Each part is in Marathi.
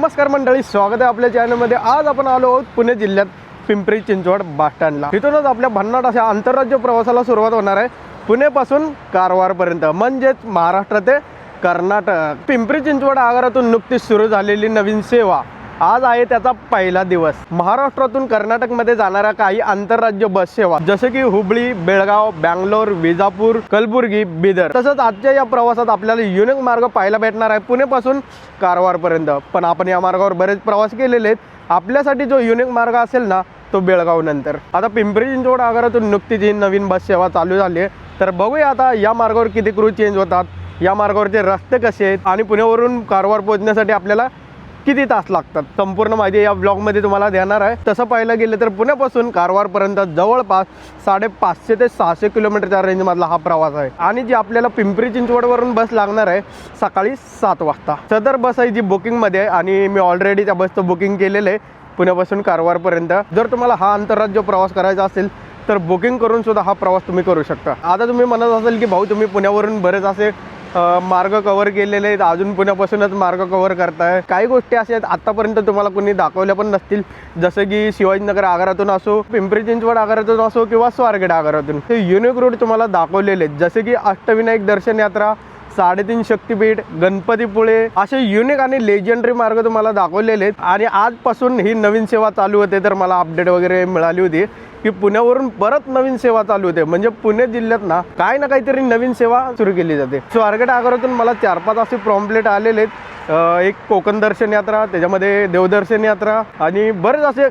नमस्कार मंडळी स्वागत आहे आपल्या चॅनलमध्ये आज आपण आलो आहोत पुणे जिल्ह्यात पिंपरी चिंचवड बस स्टँडला तिथूनच आपल्या भन्नाट अशा आंतरराज्य प्रवासाला सुरुवात होणार आहे. पुणेपासून कारवारपर्यंत म्हणजेच महाराष्ट्र ते कर्नाटक. पिंपरी चिंचवड आगारातून नुकतीच सुरू झालेली नवीन सेवा आज आहे त्याचा पहिला दिवस. महाराष्ट्रातून कर्नाटकमध्ये जाणाऱ्या काही आंतरराज्य बस सेवा जसे की हुबळी बेळगाव बँगलोर विजापूर कलबुर्गी बिदर तसंच आजच्या या प्रवासात आपल्याला युनिक मार्ग पाहायला भेटणार आहे पुणेपासून कारवारपर्यंत. पण आपण या मार्गावर बरेच प्रवास केलेले आहेत. आपल्यासाठी जो युनिक मार्ग असेल ना तो बेळगाव नंतर. आता पिंपरी चिंचवड आगारातून नुकतीच ही नवीन बस सेवा चालू झाली आहे. तर बघूया आता या मार्गावर किती क्रू चेंज होतात. या मार्गावरचे रस्ते कसे आहेत आणि पुण्यावरून कारवार पोहोचण्यासाठी आपल्याला किती तास लागतात? संपूर्ण माहिती या ब्लॉगमध्ये तुम्हाला देणार आहे. तसं पाहायला गेलं तर पुण्यापासून कारवारपर्यंत जवळपास साडेपाचशे ते सहाशे किलोमीटरच्या रेंजमधला हा प्रवास आहे. आणि जी आपल्याला पिंपरी चिंचवडवरून बस लागणार आहे सकाळी सात वाजता. सदर बस आहे जी बुकिंगमध्ये आहे आणि मी ऑलरेडी त्या बसचं बुकिंग केलेलं आहे पुण्यापासून कारवारपर्यंत. जर तुम्हाला हा आंतरराज्य प्रवास करायचा असेल तर बुकिंग करून सुद्धा हा प्रवास तुम्ही करू शकता. आता तुम्ही म्हणत असाल की भाऊ तुम्ही पुण्यावरून बरेच असे मार्ग कव्हर केलेले आहेत. अजून पुण्यापासूनच मार्ग कव्हर करताय. काही गोष्टी अशा आहेत आतापर्यंत तुम्हाला कोणी दाखवल्या पण नसतील. जसं की शिवाजीनगर आगारातून असो पिंपरी चिंचवड आगारातून असो किंवा स्वारगेट आगारातून. ते युनिक रूट तुम्हाला दाखवलेले आहेत. जसे की अष्टविनायक दर्शन यात्रा साडेतीन शक्तीपीठ गणपतीपुळे असे युनिक आणि लेजेंडरी मार्ग तुम्हाला दाखवलेले आहेत. आणि आजपासून ही नवीन सेवा चालू होते तर मला अपडेट वगैरे मिळाली होती. की पुण्यावरून परत नवीन सेवा चालू होते. म्हणजे पुणे जिल्ह्यात ना काय ना काहीतरी नवीन सेवा सुरू केली जाते. स्वारगेट आगारातून मला चार पाच असे प्रॉम्प्लेट आलेले आहेत. एक कोकण दर्शन यात्रा त्याच्यामध्ये देवदर्शन यात्रा आणि बरेच असे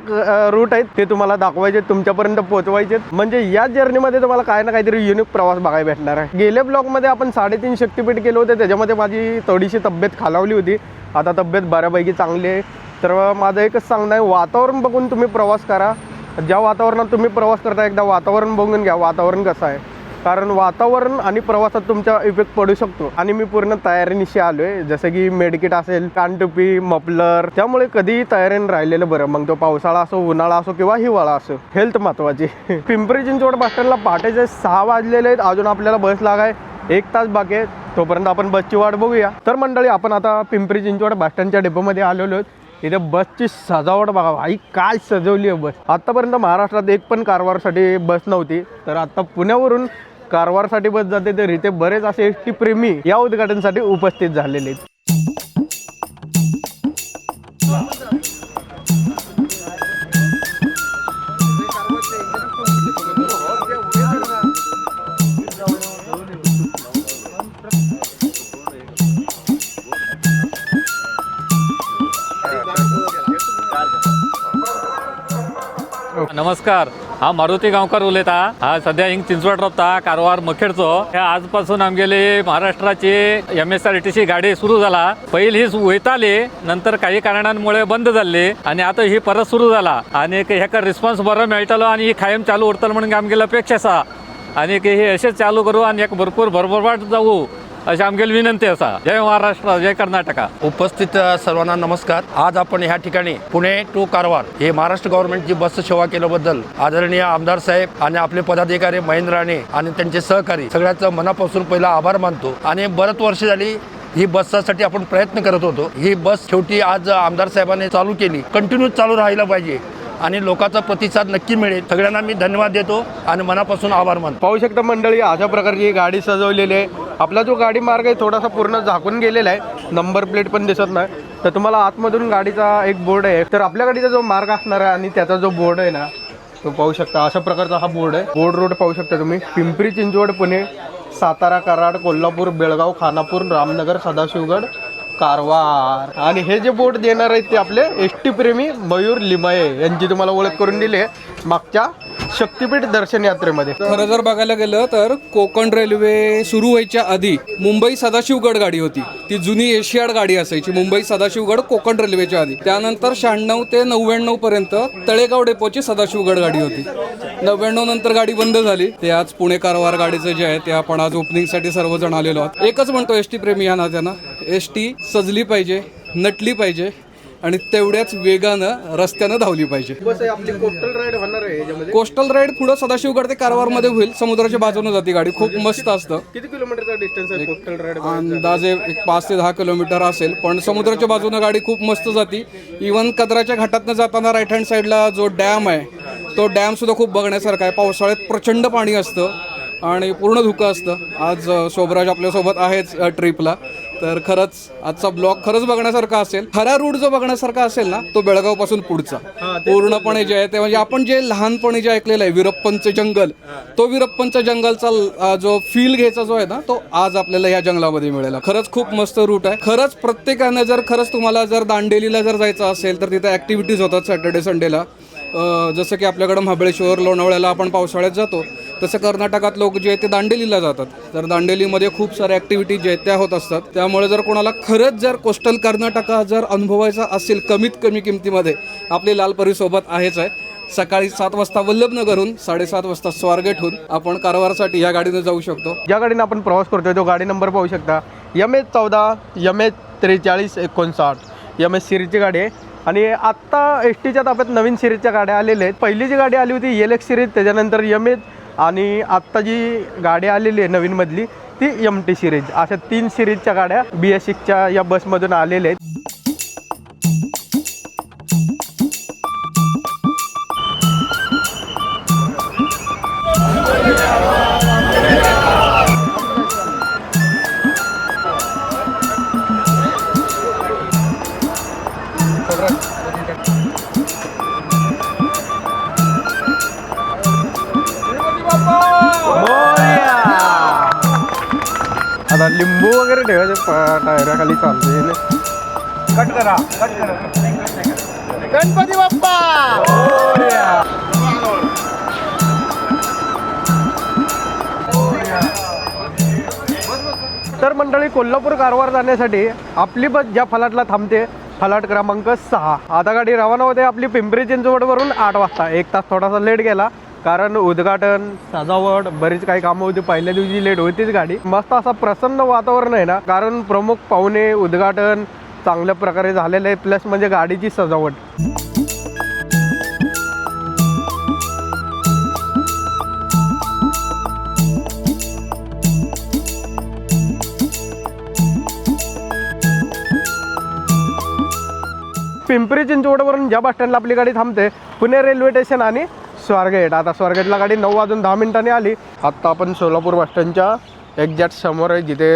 रूट आहेत. ते तुम्हाला दाखवायचे आहेत, तुमच्यापर्यंत पोहोचवायचे आहेत. म्हणजे या जर्नीमध्ये तुम्हाला काय ना काहीतरी युनिक प्रवास बघायला भेटणार आहे. गेल्या ब्लॉगमध्ये आपण साडेतीन शक्तीपीठ केले होते. त्याच्यामध्ये माझी थोडीशी तब्येत खालावली होती. आता तब्येत बऱ्यापैकी चांगली आहे. तर माझं एकच सांगणं आहे वातावरण बघून तुम्ही प्रवास करा. ज्या वातावरणात तुम्ही प्रवास करता एकदा वातावरण बघून घ्या वातावरण कसं आहे. कारण वातावरण आणि प्रवासात तुमचा इफेक्ट पडू शकतो. आणि मी पूर्ण तयारीनिशी आहे जसं की मेडकिट असेल कानटुपी मफलर त्यामुळे कधीही तयारीने राहिलेलं बरं. मग तो पावसाळा असो उन्हाळा असो किंवा हिवाळा असो. हेल्थ महत्वाची. पिंपरी चिंचवड बस स्टँडला पहाटेचे सहा वाजलेले आहेत. अजून आपल्याला बस लागाय एक तास बाकी आहे. तोपर्यंत आपण बसची वाट बघूया. तर मंडळी आपण आता पिंपरी चिंचवड बस स्टँडच्या डेपोमध्ये आलेलो आहोत. इथे बसची सजावट बघा आई काय सजवली आहे बस. आतापर्यंत महाराष्ट्रात एक पण कारवारसाठी बस नव्हती तर आता पुण्यावरून कारवारसाठी बस जाते तर इथे बरेच असे एस टी प्रेमी या उद्घाटनासाठी उपस्थित झालेले आहेत. नमस्कार. हा मारुती गांवकार उलयता हा सध्या हिंग चिंचवड रावता कारवार मुखेडचो. हे आजपासून आमगेले महाराष्ट्राची M S R T C गाडी सुरू झाला. पहिली ही वयताली नंतर काही कारणांमुळे बंद झाली आणि आता ही परत सुरू झाला. आणि हेका रिस्पॉन्स बरो मेळटलो आणि ही कायम चालू उरतलो म्हणून आमगेली अपेक्षा आसा आणि हे असेच चालू करू आणि एक भरपूर भरभराट जाऊ. अशी आमगेली विनंती असा. जय महाराष्ट्र जय कर्नाटका. उपस्थित सर्वांना नमस्कार. आज आपण ह्या ठिकाणी पुणे टू कारवार हे महाराष्ट्र गव्हर्नमेंटची बस सेवा केल्याबद्दल आदरणीय आमदार साहेब आणि आपले पदाधिकारी महेंद्र राणे आणि त्यांचे सहकारी सगळ्याचं मनापासून पहिला आभार मानतो. आणि बरेच वर्ष झाली ही बससाठी आपण प्रयत्न करत होतो. ही बस शेवटी आज आमदार साहेबांनी चालू केली. कंटिन्यू चालू राहायला पाहिजे. आणि लोकांचा प्रतिसाद नक्की मिळेल. सगळ्यांना मी धन्यवाद देतो आणि मनापासून आभार मानतो. पाहू शकता मंडळी अशा प्रकारची ही गाडी सजवलेली आहे. आपला जो गाडी मार्ग आहे थोडासा पूर्ण झाकून गेलेला आहे. नंबर प्लेट पण दिसत नाही. तर तुम्हाला आतमधून गाडीचा एक बोर्ड आहे. तर आपल्या गाडीचा जो मार्ग असणार आहे आणि त्याचा जो बोर्ड आहे ना तो पाहू शकता. अशा प्रकारचा हा बोर्ड आहे. बोर्ड रोड पाहू शकता तुम्ही. पिंपरी चिंचवड पुणे सातारा कराड कोल्हापूर बेळगाव खानापूर रामनगर सदाशिवगड कारवार. आणि हे जे बोट देणार आहेत ते आपले एस टी प्रेमी मयूर लिमये यांची तुम्हाला ओळख करून दिली आहे मागच्या शक्तीपीठ दर्शन यात्रेमध्ये. खरं जर बघायला गेलं तर कोकण रेल्वे सुरू व्हायच्या आधी मुंबई सदाशिवगड गाडी होती. ती जुनी एशियाड गाडी असायची मुंबई सदाशिवगड कोकण रेल्वेच्या आधी. त्यानंतर शहाण्णव ते नव्याण्णव पर्यंत तळेगाव डेपोची सदाशिवगड गाडी होती. नव्याण्णव नंतर गाडी बंद झाली. ते आज पुणे कारवार गाडीचं जे आहे ते आपण आज ओपनिंगसाठी सर्वजण आलेलो आहोत. एकच म्हणतो एस टी प्रेमी या नात्यानं. एस टी सजली पाहिजे नटली पाहिजे आणि तेवढ्याच वेगानं रस्त्यानं धावली पाहिजे. बस आहे आपली कोस्टल राईड होणार आहे कोस्टल राईड पुढं सदाशिवगड ते कारवारमध्ये होईल समुद्राच्या बाजूने जाते गाडी. खूप मस्त असतं. किती किलोमीटरचा डिस्टन्स आहे कोस्टल राईड अंदाजे एक पाच ते दहा किलोमीटर असेल पण समुद्राच्या बाजूनं गाडी खूप मस्त जाती. इवन कदराच्या घाटातनं जाताना राईट हँड साईडला जो डॅम आहे तो डॅम सुद्धा खूप बघण्यासारखा आहे. पावसाळ्यात प्रचंड पाणी असतं आणि पूर्ण धुकं असतं. आज शोभराज आपल्यासोबत आहेच ट्रिपला तर खरंच आजचा ब्लॉग खरंच बघण्यासारखा असेल. खरा रूट जो बघण्यासारखा असेल ना तो बेळगावपासून पुढचा. पूर्णपणे जे आहे ते म्हणजे आपण जे लहानपणी जे ऐकलेलं आहे विरप्पनचं जंगल तो विरप्पनच्या जंगलचा जो फील घ्यायचा जो आहे ना तो आज आपल्याला या जंगलामध्ये मिळेल. खरंच खूप मस्त रूट आहे. खरंच प्रत्येकानं जर खरंच तुम्हाला जर दांडेलीला जर जायचं असेल तर तिथे ऍक्टिव्हिटीज होतात सॅटर्डे संडेला जसं की आपल्याकडं महाबळेश्वर लोणावळ्याला आपण पावसाळ्यात जातो तसं कर्नाटकात लोक जे आहेत ते दांडेलीला जातात. तर दांडेलीमध्ये खूप साऱ्या ॲक्टिव्हिटीज जे आहेत त्या होत असतात. त्यामुळे जर कोणाला खरंच जर कोस्टल कर्नाटका जर अनुभवायचा असेल कमीत कमी किमतीमध्ये आपली लालपरीसोबत आहेच आहे. सकाळी सात वाजता वल्लभनगरहून साडेसात वाजता स्वारगेटहून आपण कारवारसाठी या गाडीनं जाऊ शकतो. ज्या गाडीनं आपण प्रवास करतोय तो गाडी नंबर पाहू शकता. यम एच चौदा यम एच त्रेचाळीस एकोणसाठ. यम एच सिरीजची गाडी आहे. आणि आत्ता एस टीच्या ताब्यात नवीन सिरीजच्या गाड्या आलेल्या आहेत. पहिली जी गाडी आली होती एल एक्स सिरीज त्याच्यानंतर एम एच आणि आत्ता जी गाडी आलेली आहे नवीनमधली ती एम टी सिरीज अशा तीन सिरीजच्या गाड्या बी एस सिक्सच्या या बसमधून आलेल्या आहेत. लिंबू वगैरे ठेवायचे टायराखाली चालते कट करा कट करा. गणपती बाप्पा! तर मंडळी कोल्हापूर कारवार जाण्यासाठी आपली बस ज्या फलाटला थांबते फलाट क्रमांक सहा. आता गाडी रवाना होते आपली पिंपरी चिंचवडवरून आठ वाजता. एक तास थोडासा लेट गेला. कारण उद्घाटन सजावट बरीच काही कामं होती. पहिल्या दिवशी लेट होतीच गाडी. मस्त असा प्रसन्न वातावरण आहे ना. कारण प्रमुख पाहुणे उद्घाटन चांगल्या प्रकारे झालेलं आहे. प्लस म्हणजे गाडीची सजावट. पिंपरी चिंचवडवरून ज्या बस स्टँडला आपली गाडी थांबते पुणे रेल्वे स्टेशन आणि स्वारगेट आता स्वारगेटला गाडी नऊ वाजून दहा मिनिटांनी आली. आत्ता आपण सोलापूर बस स्टँडच्या एक्झॅक्ट समोर आहे जिथे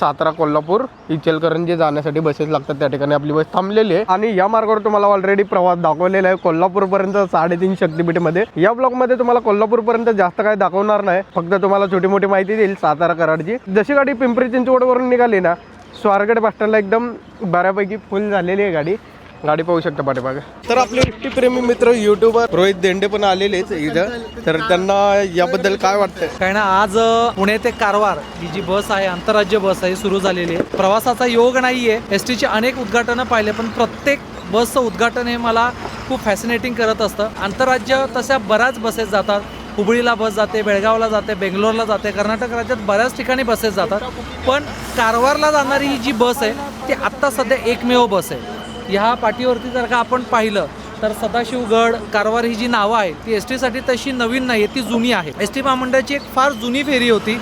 सातारा कोल्हापूर इचलकरंजी जाण्यासाठी बसेस लागतात. त्या ठिकाणी आपली बस थांबलेली आहे. आणि या मार्गावर तुम्हाला ऑलरेडी प्रवास दाखवलेला आहे. कोल्हापूरपर्यंत साडेतीन शक्तीपीठमध्ये. या ब्लॉगमध्ये तुम्हाला कोल्हापूरपर्यंत जास्त काय दाखवणार नाही. फक्त तुम्हाला छोटी मोठी माहिती देईल. सातारा कराडची. जशी गाडी पिंपरी चिंचवडवरून निघाली ना स्वारगेट बस स्टँडला एकदम बऱ्यापैकी फुल झालेली आहे गाडी. गाडी पाहू शकता पाठीमागे. तर आपले इष्टी प्रेमी मित्र युट्यूबर रोहित देंडे पण आलेलेच इथं. तर त्यांना याबद्दल काय वाटतंय? कारण आज अ, पुणे ते कारवार ही जी बस आहे आंतरराज्य बस आहे सुरू झालेली आहे. प्रवासाचा योग नाहीये. एस टीचे अनेक उद्घाटनं पाहिले पण प्रत्येक बसचं उद्घाटन हे मला खूप फॅसिनेटिंग करत असतं. आंतरराज्य तशा बऱ्याच बसेस जातात. हुबळीला बस जाते बेळगावला जाते बेंगलोरला जाते कर्नाटक राज्यात बऱ्याच ठिकाणी बसेस जातात. पण कारवारला जाणारी ही जी बस आहे ती आत्ता सध्या एकमेव बस आहे. ह्या पाठीवरती जर का आपण पाहिलं तर सदाशिवगड कारवार ही जी नावं आहे ती एस टीसाठी तशी नवीन नाही आहे ती जुनी आहे एस टी महामंडळाची एक फार जुनी फेरी होती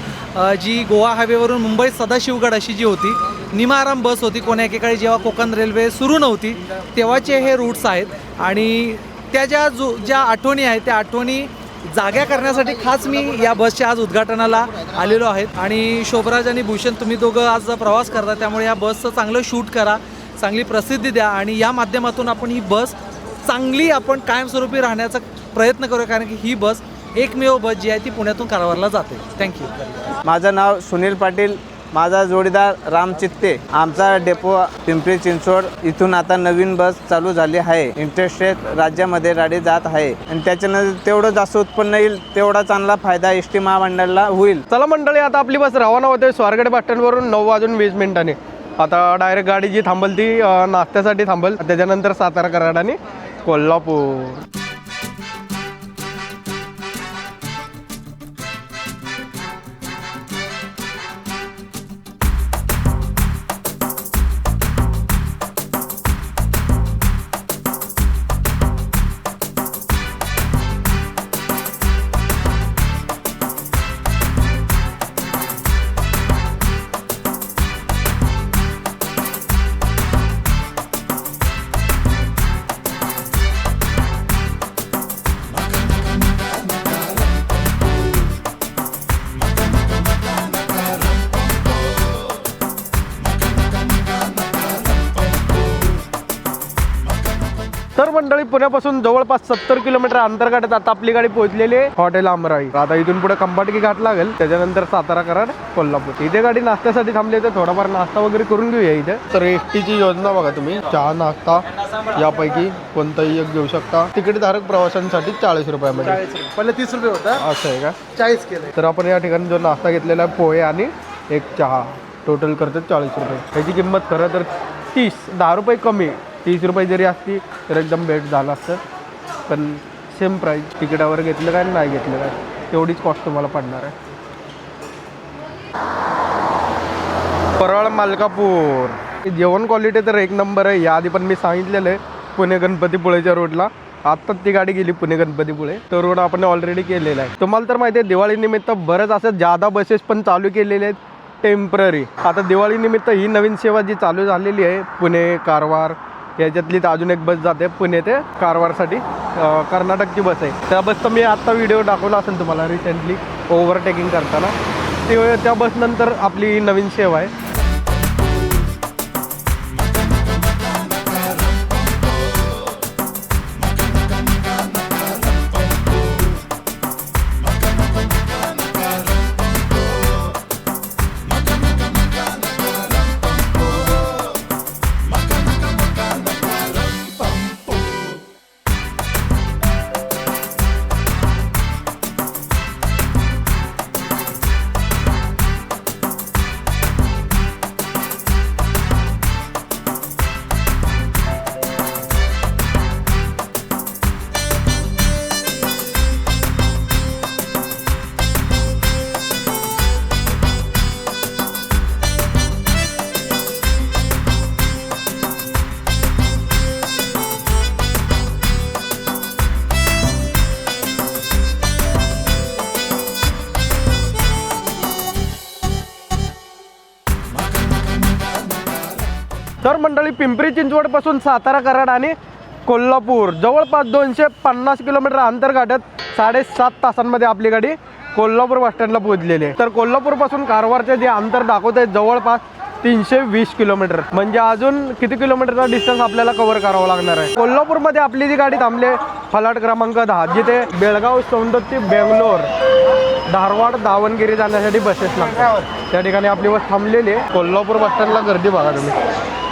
जी गोवा हायवेवरून मुंबईत सदाशिवगड अशी जी होती निमाराम बस होती कोण्या एकेकाळी जेव्हा कोकण रेल्वे सुरू नव्हती तेव्हाचे हे रूट्स आहेत. आणि त्या ज्या जो ज्या आठवणी आहेत त्या आठवणी जाग्या करण्यासाठी खास मी या बसच्या आज उद्घाटनाला आलेलो आहेत. आणि शोभराज आणि भूषण तुम्ही दोघं आज प्रवास करता त्यामुळे या बसचं चांगलं शूट करा. चांगली प्रसिद्धी द्या आणि या माध्यमातून आपण ही बस चांगली आपण कायमस्वरूपी राहण्याचा प्रयत्न करूया कारण की ही बस एकमेव बस जी आहे ती पुण्यातून कारवारला जाते. थँक्यू माझं नाव सुनील पाटील माझा जोडीदार राम चित्ते. आमचा डेपो पिंपरी चिंचवड इथून आता नवीन बस चालू झाली आहे. इंटरस्टेट राज्यामध्ये गाडी जात आहे. आणि त्याच्यानंतर तेवढं जास्त उत्पन्न येईल तेवढा चांगला फायदा एस टी महामंडळाला होईल. चला मंडळी आता आपली बस रवाना होते. स्वारगेट बस स्टँडवरून नऊ वाजून वीस मिनिटांनी. आता डायरेक्ट गाडी जी थांबल ती नाश्त्यासाठी थांबल. त्याच्यानंतर सातारा कराड आणि कोल्हापूर. पुण्यापासून जवळपास सत्तर किलोमीटर अंतर्गत आता आपली गाडी पोहोचलेली आहे. हॉटेल अमराई आता इथून पुढे कंपाटकी घाट लागेल. त्याच्यानंतर सातारा कराड कोल्हापूर. इथे गाडी नाश्त्यासाठी थांबली तर थोडाफार नाश्ता वगैरे करून घेऊया इथे. तर एस टीची योजना बघा तुम्ही. चहा नाश्ता यापैकी कोणताही एक घेऊ शकता. तिकीट धारक प्रवाशांसाठी चाळीस रुपयामध्ये. पहिले तीस रुपये होता. असं आहे का? चाळीस केले. तर आपण या ठिकाणी जो नाश्ता घेतलेला आहे पोहे आणि एक चहा. टोटल करतो चाळीस रुपये. ह्याची किंमत खरं तर तीस. दहा रुपये कमी. तीस रुपये जरी असती तर एकदम भेट झालं असतं. पण सेम प्राईस तिकिटावर घेतलं काय नाही घेतलं काय तेवढीच कॉस्ट तुम्हाला पडणार आहे. परळ मालकापूर. जेवण क्वालिटी तर एक नंबर आहे. याआधी पण मी सांगितलेलं आहे पुणे गणपतीपुळेच्या रोडला आत्ताच ती गाडी गेली पुणे गणपतीपुळे. तो रोड आपण ऑलरेडी केलेला आहे. तुम्हाला तर माहिती आहे दिवाळीनिमित्त बरंच असं जादा बसेस पण चालू केलेले आहेत. टेंपररी आता दिवाळीनिमित्त ही नवीन सेवा जी चालू झालेली आहे पुणे कारवार याच्यातली तर अजून एक बस जाते पुणे ते कारवारसाठी. कर्नाटकची बस आहे. त्या बसचा मी आत्ता व्हिडिओ दाखवला असेल तुम्हाला रिसेंटली ओव्हरटेकिंग करताना. ते त्या बसनंतर आपली नवीन सेवा आहे. पिंपरी चिंचवडपासून सातारा कराड आणि कोल्हापूर. जवळपास दोनशे पन्नास किलोमीटर अंतर गाठत साडेसात तासांमध्ये आपली गाडी कोल्हापूर बस स्टँडला पोहोचलेली आहे. तर कोल्हापूरपासून कारवारचे जे अंतर दाखवत आहे जवळपास तीनशे वीस किलोमीटर. म्हणजे अजून किती किलोमीटरचा डिस्टन्स आपल्याला कव्हर करावा लागणार आहे? कोल्हापूरमध्ये आपली जी गाडी थांबली आहे, फलाट क्रमांक दहा जिथे बेळगाव सौंदत ते बेंगलोर धारवाड दावणगिरी जाण्यासाठी बसेस लागतात. त्या ठिकाणी आपली बस थांबलेली आहे. कोल्हापूर बस स्टँडला गर्दी बघा तुम्ही.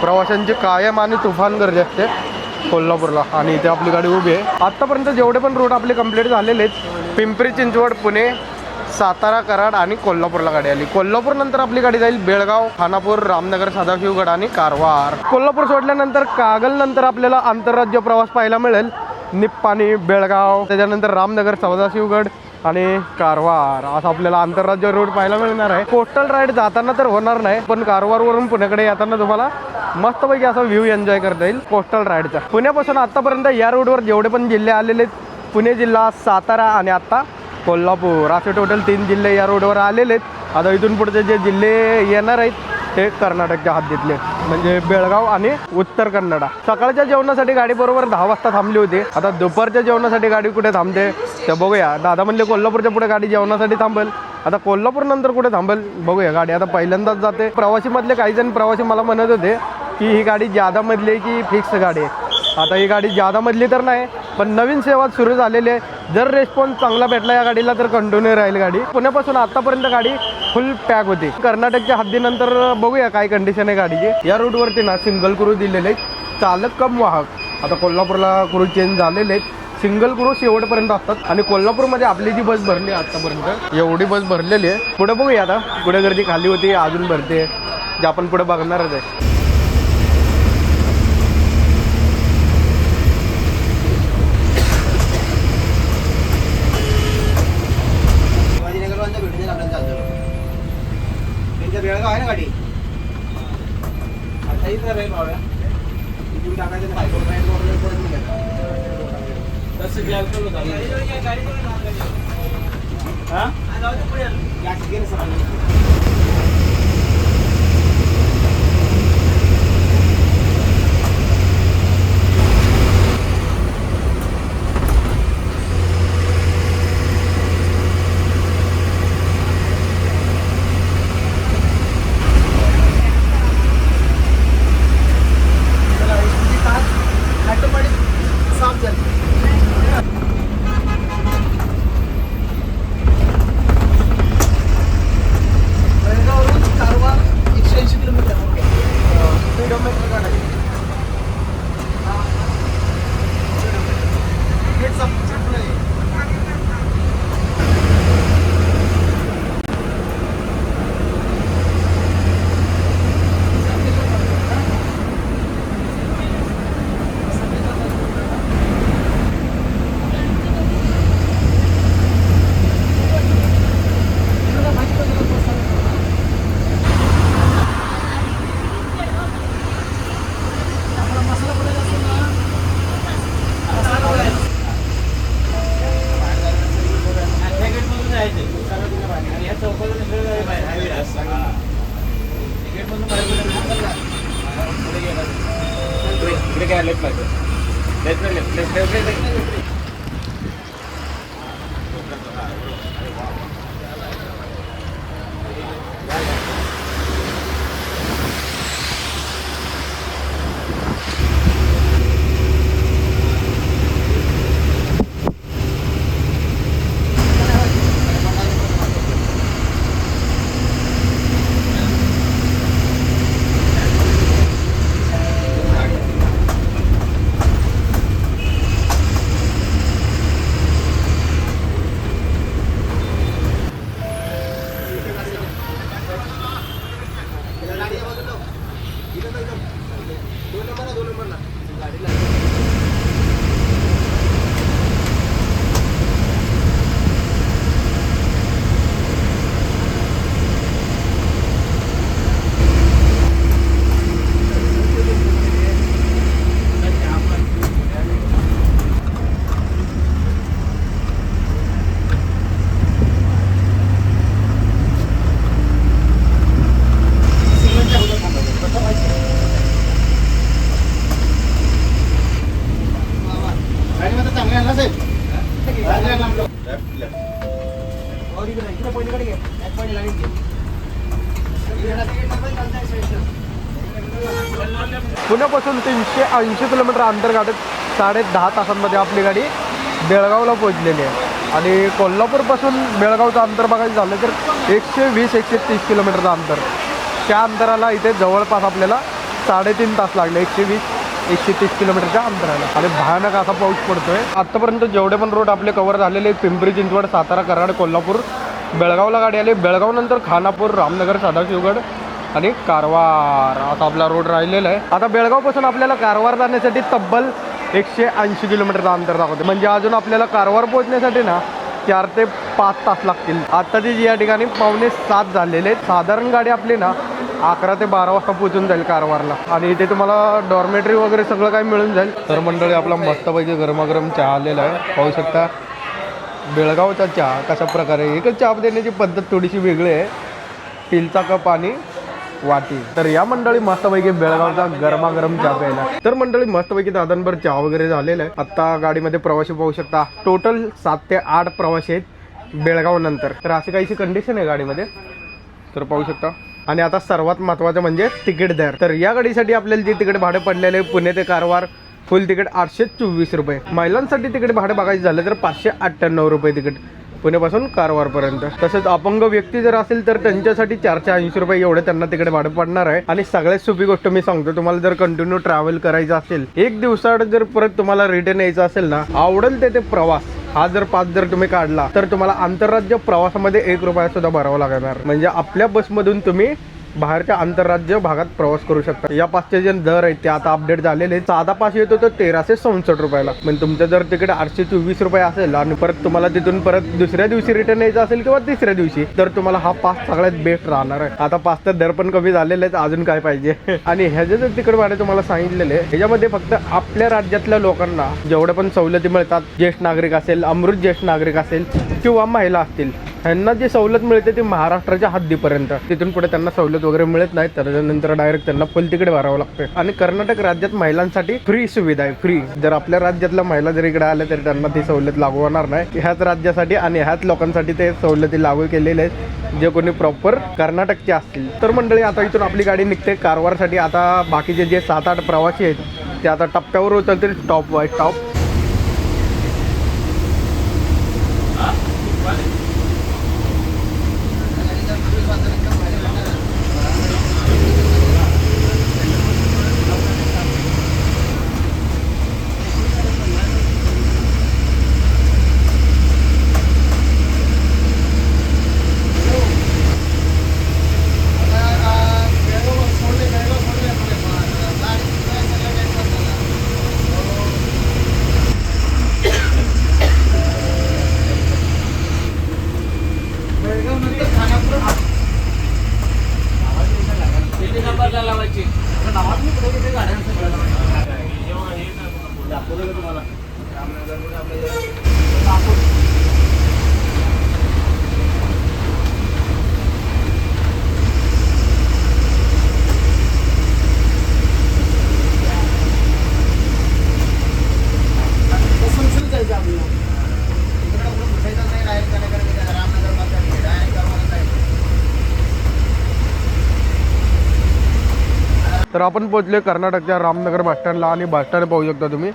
प्रवाशांची कायम आणि तुफान गर्दी असते कोल्हापूरला आणि इथे आपली गाडी उभी आहे. आत्तापर्यंत जेवढे पण रूट आपले कंप्लीट झालेले आहेत पिंपरी चिंचवड पुणे सातारा कराड आणि कोल्हापूरला गाडी आली. कोल्हापूर नंतर आपली गाडी जाईल बेळगाव खानापूर रामनगर सदाशिवगड आणि कारवार. कोल्हापूर सोडल्यानंतर कागल नंतर आपल्याला आंतरराज्य प्रवास पाहायला मिळेल. निप्पाणी बेळगाव त्याच्यानंतर रामनगर सदाशिवगड आणि कारवार. असं आपल्याला आंतरराज्य रोड पाहायला मिळणार आहे. कोस्टल राईड जाताना तर होणार नाही पण कारवारवरून पुण्याकडे येताना तुम्हाला मस्तपैकी असा व्ह्यू एन्जॉय करता येईल कोस्टल राईडचा पुण्यापासून आतापर्यंत या रोडवर जेवढे पण जिल्हे आलेले आहेत पुणे जिल्हा सातारा आणि आता कोल्हापूर. असे टोटल तीन जिल्हे या रोडवर आलेले आहेत. आता इथून पुढचे जे जिल्हे येणार आहेत ते कर्नाटकच्या हद्दीतले म्हणजे बेळगाव आणि उत्तर कन्नडा. सकाळच्या जेवणासाठी गाडी बरोबर दहा वाजता थांबली होती. आता दुपारच्या जेवणासाठी गाडी कुठे थांबते ते बघूया. दादा म्हणले कोल्हापूरच्या पुढे गाडी जेवणासाठी थांबेल. आता कोल्हापूर नंतर कुठे थांबेल बघूया. गाडी आता पहिल्यांदाच जाते. प्रवासीमधले काही जण प्रवासी मला म्हणत होते की ही गाडी जादामधली आहे की फिक्स गाडी आहे? आता ही गाडी जादामधली तर नाही पण नवीन सेवा सुरू झालेली आहे. जर रेस्पॉन्स चांगला भेटला या गाडीला तर कंटिन्यू राहील गाडी. पुण्यापासून आतापर्यंत गाडी फुल पॅक होती. कर्नाटकच्या हद्दीनंतर बघूया काय कंडिशन आहे गाडीची. या रूटवरती ना सिंगल क्रू दिलेले आहेत. चालक कम वाहक. आता कोल्हापूरला क्रू चेंज झालेले आहेत. सिंगल क्रू शेवटपर्यंत असतात. आणि कोल्हापूरमध्ये आपली जी बस भरली आहे आतापर्यंत एवढी बस भरलेली आहे. पुढे बघूया आता. पुढे गर्दी खाली होती अजून भरते. जे आपण पुढे बघणारच आहे बेळगाव आहे ना गाडी आता इथं राहील बाबा इथून टाकायचं काय करून राहील बाबा, परत निघायचं. तसं बी अल्कोहोल होतं. हा? या ठिकाणी सगळं. Left left left left left left ऐंशी किलोमीटर अंतर गाठत साडे दहा तासांमध्ये आपली गाडी बेळगावला पोहोचलेली आहे. आणि कोल्हापूरपासून बेळगावचं अंतर बघायचं झालं तर एकशे वीस एकशे तीस किलोमीटरचं अंतर. त्या अंतराला इथे जवळपास आपल्याला साडेतीन तास लागले एकशे वीस एकशे तीस किलोमीटरच्या अंतराला. आणि भयानक असा पाऊस पडतोय. आत्तापर्यंत जेवढे पण रोड आपले कव्हर झालेले आहेत, पिंपरी चिंचवड सातारा कराड कोल्हापूर बेळगावला गाडी आली. बेळगावनंतर खानापूर रामनगर सदाशिवगड आणि कारवार. असा आपला रोड राहिलेला आहे. आता बेळगावपासून आपल्याला कारवार जाण्यासाठी तब्बल एकशे ऐंशी किलोमीटरचा अंतर दाखवते. म्हणजे अजून आपल्याला कारवार पोहोचण्यासाठी ना चार ते पाच तास लागतील. आत्ताची जी या ठिकाणी पावणे सात झालेले आहेत. साधारण गाडी आपली ना अकरा ते बारा वाजता पोहोचून जाईल कारवारला. आणि इथे तुम्हाला डॉर्मेटरी वगैरे सगळं काही मिळून जाईल. तर मंडळी आपला मस्तपैकी गरमागरम चहा आलेला आहे. पाहू शकता बेळगावचा चहा कशा प्रकारे एकच चहा देण्याची पद्धत थोडीशी वेगळी आहे. स्टीलचा कप आणि वाटी. तर या मंडळी मस्तपैकी बेळगावचा गरमागरम चहा प्यायला. तर मंडळी मस्तपैकी दादांबर चहा वगैरे झालेला आहे. आता गाडीमध्ये प्रवासी पाहू शकता. टोटल सात ते आठ प्रवासी आहेत बेळगाव नंतर. तर अशी काहीशी कंडिशन आहे गाडीमध्ये. तर पाहू शकता. आणि आता सर्वात महत्वाचं म्हणजे तिकीट दर. तर या गाडीसाठी आपल्याला जे तिकीट भाडे पडलेले पुणे ते कारवार फुल तिकीट आठशे चोवीस रुपये. महिलांसाठी तिकीट भाडे बघायचं झालं तर पाचशे अठ्ठ्याण्णव रुपये तिकीट. पुण्यापासून कारवारपर्यंत. तसंच अपंग व्यक्ती जर असेल तर त्यांच्यासाठी चारशे ऐंशी रुपये एवढे त्यांना तिकडे भाडं पडणार आहे. आणि सगळ्यात सोपी गोष्ट मी सांगतो तुम्हाला जर कंटिन्यू ट्रॅव्हल करायचं असेल एक दिवसाआड जर परत तुम्हाला रिटर्न यायचं असेल ना आवडेल ते ते प्रवास. हा जर पास जर तुम्ही काढला तर तुम्हाला आंतरराज्य प्रवासामध्ये एक रुपया सुद्धा भरावा लागणार. म्हणजे आपल्या बसमधून तुम्ही बाहेरच्या आंतरराज्य भागात प्रवास करू शकता. या पासचे जे दर आहेत ते आता अपडेट झालेले आहेत. साधा पास येतो तो तेराशे चौसष्ट रुपयाला. म्हणजे तुमचं जर तिकीट आठशे चोवीस रुपये असेल आणि परत तुम्हाला तिथून परत दुसऱ्या दिवशी रिटर्न यायचं असेल किंवा तिसऱ्या दिवशी तर तुम्हाला हा पास सगळ्यात बेस्ट राहणार आहे. आता पासचा दर पण कमी झालेले आहेत अजून काय पाहिजे? आणि ह्याचे जर तिकीट भाडे तुम्हाला सांगितलेले आहे, ह्याच्यामध्ये फक्त आपल्या राज्यातल्या लोकांना जेवढ्या पण सवलती मिळतात ज्येष्ठ नागरिक असेल अमृत ज्येष्ठ नागरिक असेल किंवा महिला असतील ह्यांना जी सवलत मिळते ती महाराष्ट्राच्या हद्दीपर्यंत. तिथून पुढे त्यांना सवलत वगैरे मिळत नाही त्याच्यानंतर डायरेक्ट त्यांना पलतीकडे भरावं लागतं. आणि कर्नाटक राज्यात महिलांसाठी फ्री सुविधा आहे फ्री जर आपल्या राज्यातल्या महिला जर इकडे आल्या तरी त्यांना ती सवलत लागू होणार नाही. ह्याच राज्यासाठी आणि ह्याच लोकांसाठी ते सवलती लागू केलेल्या आहेत जे कोणी प्रॉपर कर्नाटकचे असतील. तर मंडळी आता इथून आपली गाडी निघते कारवारसाठी. आता बाकीचे जे सात आठ प्रवासी आहेत ते आता टप्प्यावर उचलतील टॉप बाय टॉप तर आपण पोहोचले कर्नाटकच्या रामनगर बसस्टँडला आणि बसस्टँड पाहू शकता तुम्ही.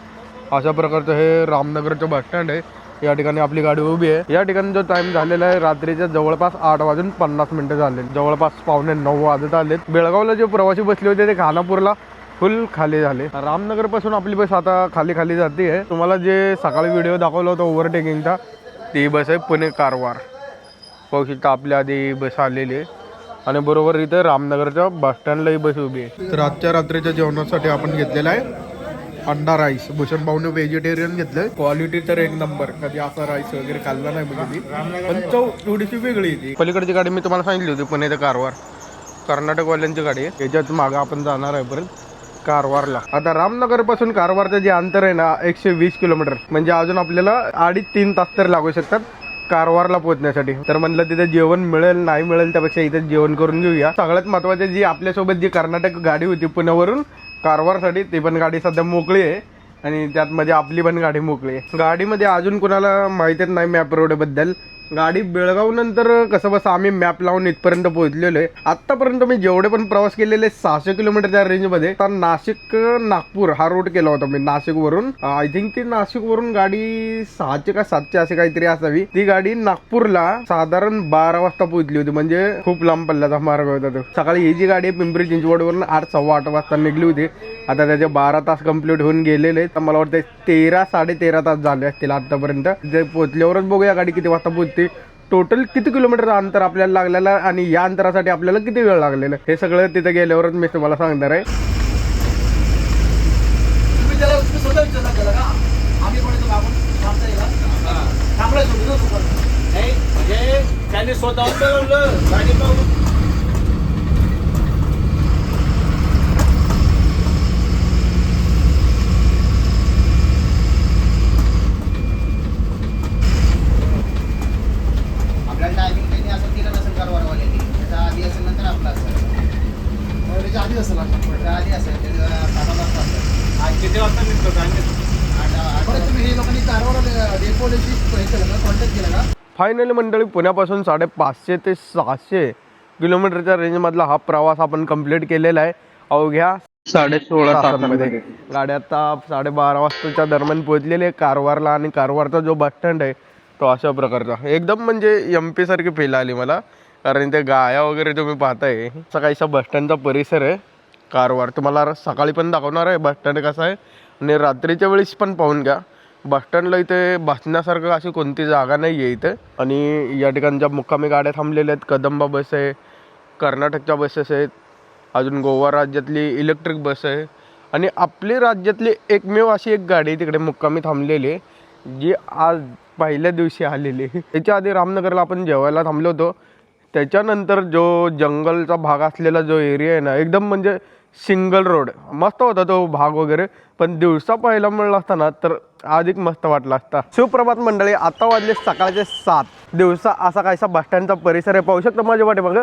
अशा प्रकारचं हे रामनगरचं बसस्टँड आहे. या ठिकाणी आपली गाडी उभी आहे. या ठिकाणी जो टाइम झालेला आहे रात्रीच्या जवळपास आठ वाजून पन्नास मिनिटं झाले. जवळपास पावणे नऊ वाजत आले बेळगावला जे प्रवासी बसले होते ते खानापूरला फुल खाली झाले. रामनगरपासून आपली बस आता खाली खाली जाते आहे. तुम्हाला जे सकाळी व्हिडिओ दाखवला होता ओव्हरटेकिंगचा ती बस आहे पुणे कारवार. पाहू शकता आपल्या आधी बस आलेली आहे. आणि बरोबर इथे रामनगरच्या बसस्टँडला ही बस उभी आहे. तर आजच्या रात्रीच्या जेवणासाठी आपण घेतलेला आहे अंडा राईस भूषण भाऊने व्हेजिटेरियन घेतलंय. क्वालिटी तर एक नंबर कधी असा राईस वगैरे खाल्ला नाही म्हणजे पण चव थोडीशी वेगळी आहे ती. पलीकडची गाडी मी तुम्हाला सांगितली होती पुणे ते कारवार. कर्नाटकवाल्यांची गाडी आहे. याच्यात मागं आपण जाणार आहे परत कारवारला. आता रामनगरपासून कारवारचं जे अंतर आहे ना एकशे वीस किलोमीटर. म्हणजे अजून आपल्याला अडीच तीन तास तर लागू शकतात. कारवारला पोहोचण्यासाठी. तर म्हणलं तिथे जेवण मिळेल नाही मिळेल त्यापेक्षा इथे जेवण करून घेऊया. सगळ्यात महत्वाची जी आपल्यासोबत जी कर्नाटक गाडी होती पुण्यावरून कारवारसाठी ती पण गाडी सध्या मोकळी आहे. आणि त्यात मध्ये आपली पण गाडी मोकळी आहे. गाडीमध्ये अजून कुणाला माहितीच नाही मॅप रोडबद्दल गाडी बेळगाव नंतर कसं बस आम्ही मॅप लावून इथपर्यंत पोहोचलेलो आहे. आतापर्यंत मी जेवढे पण प्रवास केलेले सहाशे किलोमीटर त्या रेंजमध्ये तर नाशिक नागपूर हा रूट केला होता मी नाशिक वरून आय थिंक ती नाशिक वरून गाडी सहाशे का सातशे असे काहीतरी असावी. ती गाडी नागपूरला साधारण बारा वाजता पोहोचली होती म्हणजे खूप लांब पल्ल्याचा मार्ग होता तो. सकाळी ही जी गाडी आहे पिंपरी चिंचवडवरून आठ सव्वा आठ वाजता निघली होती. आता त्याचे बारा तास कंप्लीट होऊन गेलेले तर मला वाटतं तेरा साडे तेरा तास झाले असतील आतापर्यंत जे पोहोचल्यावरच बघूया गाडी किती वाजता पोहोचते टोटल किती किलोमीटर अंतर आपल्याला लागलेलं आहे आणि या अंतरासाठी आपल्याला किती वेळ लागलेला? हे सगळं तिथे गेल्यावरच मी तुम्हाला सांगणार आहे. तुम्ही त्याला तुम्ही स्वतः विचारला त्याला का आम्ही कोणी तो आपण थांबता येईल थांबला सोडून जाऊ पण नाही म्हणजे त्याने स्वतःहून बोलवलं गाडी पाहून आपल्याला टायमिंग त्यांनी असं दिलं नसेल कारवारवाल्यांनी त्याच्या आधी असेल नंतर आपलं असेल त्याच्या आधी असेल आता. त्याच्या आधी असेल ते सात वाजता असेल आज किती वाजता निघतो काय माहिती. आठ आठ बरं तुम्ही हे लोकांनी कारवार डेपोलेशी हे केलं का कॉन्टॅक्ट केला का फायनली मंडळी पुण्यापासून साडेपाचशे ते सहाशे किलोमीटरच्या रेंजमधला हा प्रवास आपण कंप्लीट केलेला आहे. अवघ्या साडे सोळा तासांमध्ये. गाडी आता साडेबारा वाजताच्या दरम्यान पोहोचलेली आहे. कारवारला आणि कारवारचा जो बस स्टँड आहे तो अशा प्रकारचा. एकदम म्हणजे एम पी सारखी फील आली मला. कारण ते गाया वगैरे तुम्ही पाहताय. सकाळीचा बस स्टँडचा परिसर आहे. कारवार तुम्हाला सकाळी पण दाखवणार आहे. बस स्टँड कसा आहे. आणि रात्रीच्या वेळेस पण पाहून घ्या. बस स्टँडला इथे बसण्यासारखं अशी कोणती जागा नाही आहे इथे. आणि या ठिकाणच्या मुक्कामी गाड्या थांबलेल्या आहेत कदंबा बस आहे कर्नाटकच्या बसेस आहेत अजून गोवा राज्यातली इलेक्ट्रिक बस आहे. आणि आपली राज्यातली एकमेव अशी एक गाडी तिकडे मुक्कामी थांबलेली आहे जी आज पहिल्या दिवशी आलेली आहे. त्याच्या आधी रामनगरला आपण जेवायला थांबलो होतो. त्याच्यानंतर जो जंगलचा भाग असलेला जो एरिया आहे ना एकदम म्हणजे सिंगल रोड. मस्त होता तो भाग वगैरे पण दिवसा पाहायला मिळला असताना तर अधिक मस्त वाटला असता. सुप्रभात मंडळी आता वाजले सकाळचे सात. दिवसा असा काहीसा बस स्टँडचा परिसर आहे पाहू शकतो माझ्या वाटे बघा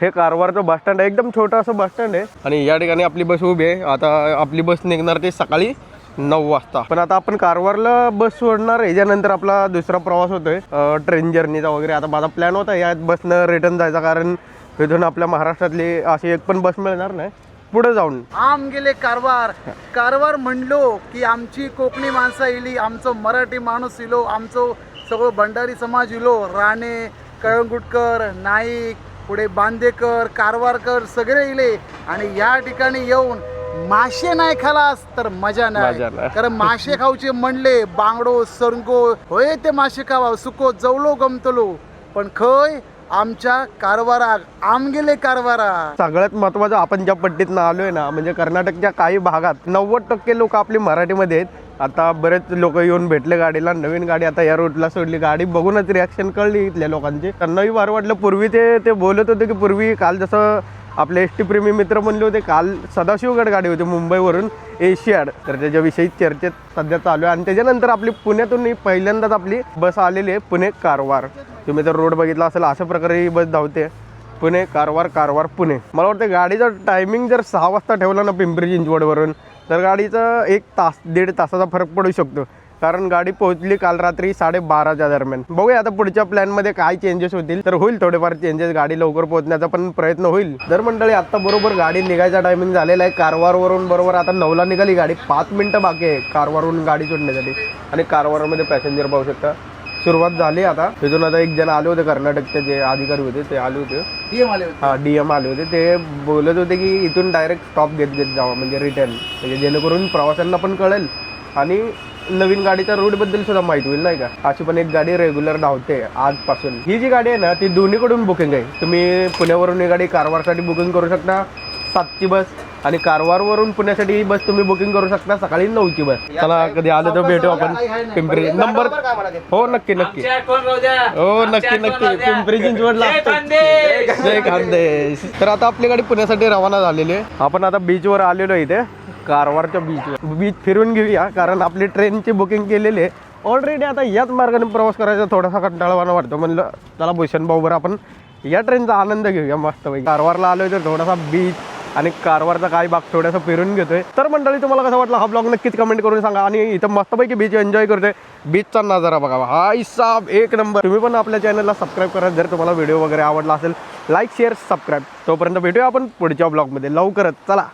हे कारवारचं बस स्टँड आहे एकदम छोटं असं बस स्टँड आहे. आणि या ठिकाणी आपली बस उभी आहे. आता आपली बस निघणार ते सकाळी नऊ वाजता. पण आता आपण कारवारला बस सोडणार आहे. याच्यानंतर आपला दुसरा प्रवास होतोय. ट्रेन जर्नीचा वगैरे. आता माझा प्लॅन होता या बसनं रिटर्न जायचा कारण इथून आपल्या महाराष्ट्रातली अशी एक पण बस मिळणार नाही. पुढे जाऊन. आम गेले कारवार. कारवार म्हणलो की आमची कोकणी माणसं इली आमचं मराठी माणूस इलो आमचं सगळं भंडारी समाज इलो. राणे कळंगुटकर नाईक पुढे बांदेकर कारवारकर सगळे इले. आणि या ठिकाणी येऊन मासे नाही खालास तर मजा नाही. कारण मासे खाऊचे म्हणले बांगडो सरंगो होय ते मासे खावा सुको जवलो गमतलो. पण खय? आमच्या कारवाराक आम गेले कारवारा. सगळ्यात महत्वाचं आपण ज्या पट्टीतनं आलोय ना म्हणजे कर्नाटकच्या काही भागात नव्वद टक्के लोक आपली मराठीमध्ये आहेत. आता बरेच लोक येऊन भेटले गाडीला नवीन गाडी आता या रोडला सोडली. गाडी बघूनच रिॲक्शन कळली इथल्या लोकांची. त्यांनाही बरं वाटलं पूर्वी ते ते बोलत होते की पूर्वी काल जसं आपले एस टी प्रेमी मित्र म्हणले होते काल सदाशिवगड गाडी होती मुंबईवरून एशियाड. तर त्याच्याविषयी चर्चेत सध्या चालू आहे. आणि त्याच्यानंतर आपली पुण्यातून पहिल्यांदाच आपली बस आलेली आहे पुणे कारवार. तुम्ही जर रोड बघितला असेल अशा प्रकारे ही बस धावते. पुणे कारवार कारवार पुणे. मला वाटतं गाडीचा टायमिंग जर सहा वाजता ठेवला ना पिंपरी चिंचवडवरून तर गाडीचं एक तास दीड तासाचा फरक पडू शकतो. कारण गाडी पोहोचली काल रात्री साडेबाराच्या दरम्यान. बघूया आता पुढच्या प्लॅनमध्ये काय चेंजेस होतील. तर होईल थोडेफार चेंजेस गाडी लवकर पोहोचण्याचा पण प्रयत्न होईल. जर मंडळी आता बरोबर गाडी निघायचा टायमिंग झालेला आहे. कारवारवरून बरोबर आता नऊला निघाली गाडी. पाच मिनिटं बाकी आहे कारवारवरून गाडी सोडण्यासाठी. आणि कारवारमध्ये पॅसेंजर पाहू शकता. सुरुवात झाली आता. तिथून आता एक जण आले होते कर्नाटकचे जे अधिकारी होते ते आले होते. DM आले होते. हा डीएम आले होते. ते बोलत होते की इथून डायरेक्ट स्टॉप घेत घेत जावं म्हणजे रिटर्न म्हणजे जेणेकरून प्रवाशांना पण कळेल. आणि नवीन गाडीच्या रूटबद्दल सुद्धा माहिती होईल नाही का? अशी पण एक गाडी रेग्युलर धावते आजपासून. ही जी गाडी आहे ना ती दोन्हीकडून बुकिंग आहे. तुम्ही पुण्यावरून ही गाडी कारवारसाठी बुकिंग करू शकता. सातची बस आणि कारवारवरून पुण्यासाठी ही बस तुम्ही बुकिंग करू शकता. सकाळी नऊची बस. चला कधी आलं तर भेटू आपण. पिंपरी नंबर हो नक्की नक्की. हो नक्की नक्की. पिंपरी चिंचवडला असतो. जय खानदेश. तर आता आपली गाडी पुण्यासाठी रवाना झालेली. आहे आपण आता बीचवर आलेलो इथे. कारवारच्या बीचवर बीच फिरून घेऊया कारण आपली ट्रेनची बुकिंग केलेली आहे. ऑलरेडी आता याच मार्गाने प्रवास करायचा थोडासा कंटाळवाना वाटतो. म्हणलं चला भूषण भाऊबर आपण या ट्रेनचा आनंद घेऊया मस्तपैकी. कारवारला आलोय तर थोडासा बीच आणि कारवारचा काही भाग थोडासा फिरून घेतोय. तर मंडळी तुम्हाला कसं वाटलं हा ब्लॉग नक्कीच कमेंट करून सांगा. आणि इथं मस्तपैकी बीच एन्जॉय करतोय. बीचचा नजारा बघा हा हिसाब एक नंबर. तुम्ही पण आपल्या चॅनलला सबस्क्राईब करा. जर तुम्हाला व्हिडिओ वगैरे आवडला असेल लाईक शेअर सबस्क्राईब तोपर्यंत भेटूया आपण पुढच्या ब्लॉगमध्ये लवकरच. चला.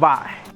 बाय